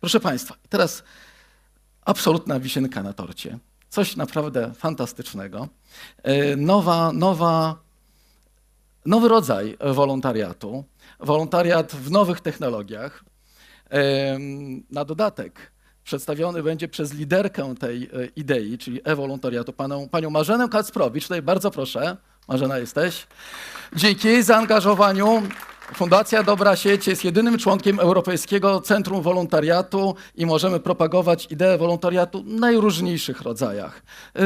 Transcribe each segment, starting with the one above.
Proszę Państwa, teraz absolutna wisienka na torcie. Coś naprawdę fantastycznego. E, Nowa, nowa, nowy rodzaj wolontariatu. Wolontariat w nowych technologiach. Em, Na dodatek przedstawiony będzie przez liderkę tej e, idei, czyli e-wolontariatu, panią, panią Marzenę Kacprowicz. Tutaj bardzo proszę. Marzena, jesteś. Dzięki zaangażowaniu Fundacja Dobra Sieć jest jedynym członkiem Europejskiego Centrum Wolontariatu i możemy propagować ideę wolontariatu w najróżniejszych rodzajach,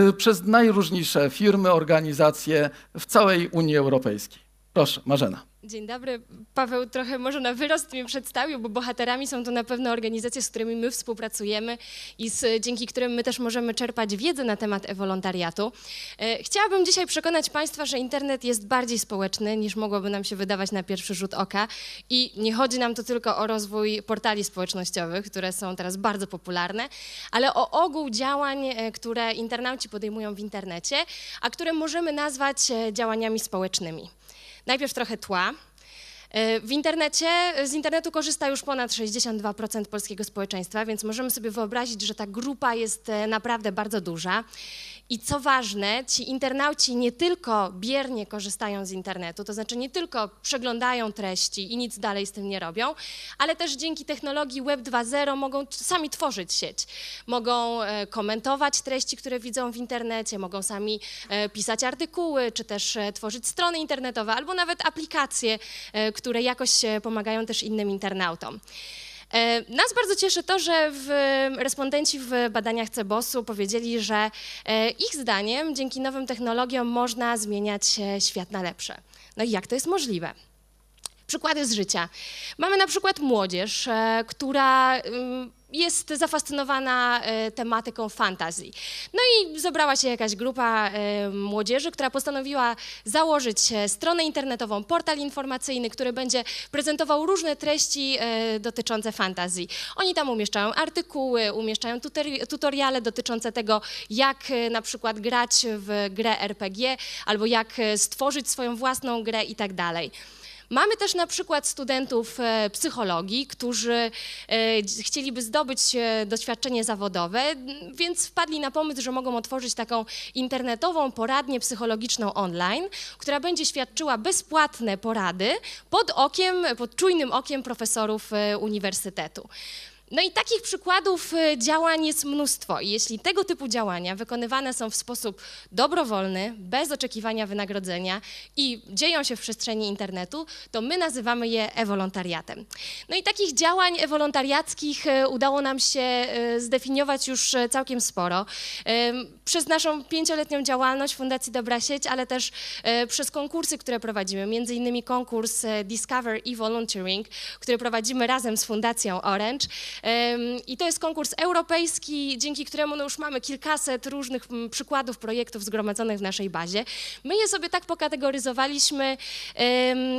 y, przez najróżniejsze firmy, organizacje w całej Unii Europejskiej. Proszę, Marzena. Dzień dobry. Paweł trochę może na wyrost mnie przedstawił, bo bohaterami są to na pewno organizacje, z którymi my współpracujemy i z, dzięki którym my też możemy czerpać wiedzę na temat e-wolontariatu. E, Chciałabym dzisiaj przekonać Państwa, że internet jest bardziej społeczny niż mogłoby nam się wydawać na pierwszy rzut oka i nie chodzi nam to tylko o rozwój portali społecznościowych, które są teraz bardzo popularne, ale o ogół działań, e, które internauci podejmują w internecie, a które możemy nazwać e, działaniami społecznymi. Najpierw trochę tła. E, W internecie, z internetu korzysta już ponad 62% polskiego społeczeństwa, więc możemy sobie wyobrazić, że ta grupa jest e, naprawdę bardzo duża. I co ważne, ci internauci nie tylko biernie korzystają z internetu, to znaczy nie tylko przeglądają treści i nic dalej z tym nie robią, ale też dzięki technologii Web 2.0 mogą sami tworzyć sieć. Mogą e, komentować treści, które widzą w internecie, mogą sami e, pisać artykuły, czy też e, tworzyć strony internetowe, albo nawet aplikacje, które jakoś pomagają też innym internautom. E, Nas bardzo cieszy to, że w, respondenci w badaniach CEBOS-u powiedzieli, że e, ich zdaniem dzięki nowym technologiom można zmieniać e, świat na lepsze. No i jak to jest możliwe? Przykłady z życia. Mamy na przykład młodzież, która jest zafascynowana e, tematyką fantazji. No i zebrała się jakaś grupa e, młodzieży, która postanowiła założyć e, stronę internetową, portal informacyjny, który będzie prezentował różne treści dotyczące fantazji. Oni tam umieszczają artykuły, umieszczają tutori- tutoriale dotyczące tego, jak na przykład grać w grę RPG albo jak stworzyć swoją własną grę i tak dalej. Mamy też na przykład studentów e, psychologii, którzy e, chcieliby zdobyć e, doświadczenie zawodowe, więc wpadli na pomysł, że mogą otworzyć taką internetową poradnię psychologiczną online, która będzie świadczyła bezpłatne porady pod okiem, pod czujnym okiem profesorów uniwersytetu. No i takich przykładów e, działań jest mnóstwo. I jeśli tego typu działania wykonywane są w sposób dobrowolny, bez oczekiwania wynagrodzenia i dzieją się w przestrzeni internetu, to my nazywamy je e-wolontariatem. No i takich działań e-wolontariackich e, udało nam się e, zdefiniować już całkiem sporo. Przez naszą pięcioletnią działalność Fundacji Dobra Sieć, ale też przez konkursy, które prowadzimy, między innymi konkurs Discover e-Volunteering, który prowadzimy razem z Fundacją Orange. I to jest konkurs europejski, dzięki któremu no już mamy kilkaset różnych mm, przykładów projektów zgromadzonych w naszej bazie. My je sobie tak pokategoryzowaliśmy,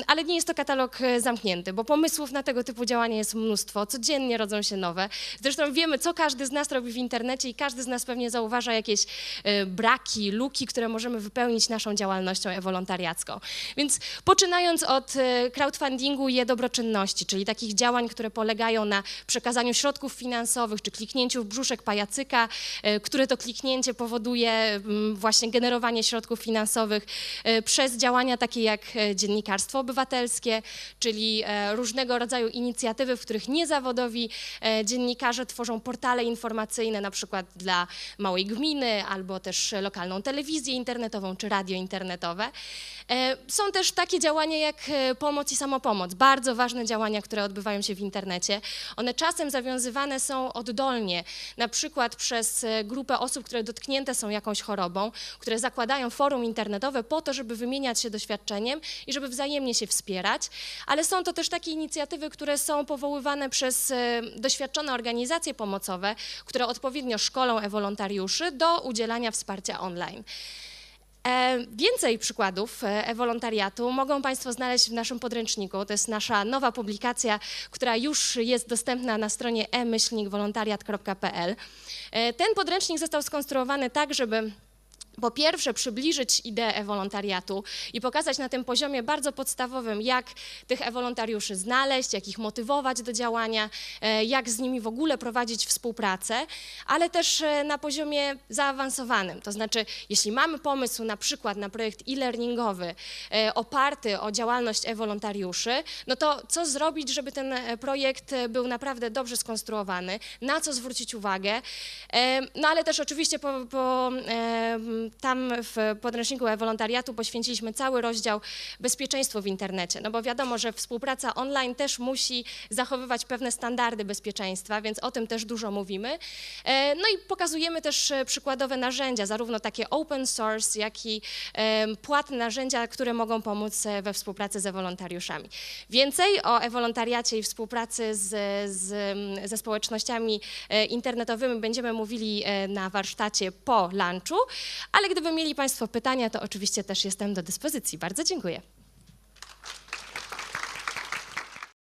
ale nie jest to katalog e, zamknięty, bo pomysłów na tego typu działania jest mnóstwo. Codziennie rodzą się nowe. Zresztą wiemy, co każdy z nas robi w internecie i każdy z nas pewnie zauważa jakieś e, braki, luki, które możemy wypełnić naszą działalnością e-wolontariacką. Więc poczynając od e, crowdfundingu i e-dobroczynności, czyli takich działań, które polegają na przekazaniu środków finansowych czy kliknięciu w brzuszek pajacyka, e, które to kliknięcie powoduje mm, właśnie generowanie środków finansowych e, przez działania takie jak e, dziennikarstwo obywatelskie, czyli różnego rodzaju inicjatywy, w których niezawodowi dziennikarze tworzą portale informacyjne, na przykład dla małej gminy, albo też lokalną telewizję internetową czy radio internetowe. Są też takie działania jak pomoc i samopomoc, bardzo ważne działania, które odbywają się w internecie. One czasem zawiązywane są oddolnie, na przykład przez e, grupę osób, które dotknięte są jakąś chorobą, które zakładają forum internetowe po to, żeby wymieniać się doświadczeniem i żeby wzajemnie się wspierać, ale są to też takie inicjatywy, które są powoływane przez e, doświadczone organizacje pomocowe, które odpowiednio szkolą e-wolontariuszy do udzielania wsparcia online. E, Więcej przykładów e, e-wolontariatu mogą Państwo znaleźć w naszym podręczniku. To jest nasza nowa publikacja, która już jest dostępna na stronie e-wolontariat.pl. E, Ten podręcznik został skonstruowany tak, żeby po pierwsze przybliżyć ideę e-wolontariatu i pokazać na tym poziomie bardzo podstawowym, jak tych e-wolontariuszy znaleźć, jak ich motywować do działania, e, jak z nimi w ogóle prowadzić współpracę, ale też e, na poziomie zaawansowanym. To znaczy, jeśli mamy pomysł na przykład na projekt e-learningowy e, oparty o działalność e-wolontariuszy, no to co zrobić, żeby ten projekt był naprawdę dobrze skonstruowany, na co zwrócić uwagę, no ale też oczywiście po, po, tam w podręczniku e-wolontariatu poświęciliśmy cały rozdział bezpieczeństwo w internecie, no bo wiadomo, że współpraca online też musi zachowywać pewne standardy bezpieczeństwa, więc o tym też dużo mówimy. E, No i pokazujemy też e, przykładowe narzędzia, zarówno takie open source, jak i płatne narzędzia, które mogą pomóc e, we współpracy z e-wolontariuszami. Więcej o e-wolontariacie i współpracy z, z, ze społecznościami internetowymi będziemy mówili na warsztacie po lunchu, ale gdyby mieli Państwo pytania, to oczywiście też jestem do dyspozycji. Bardzo dziękuję.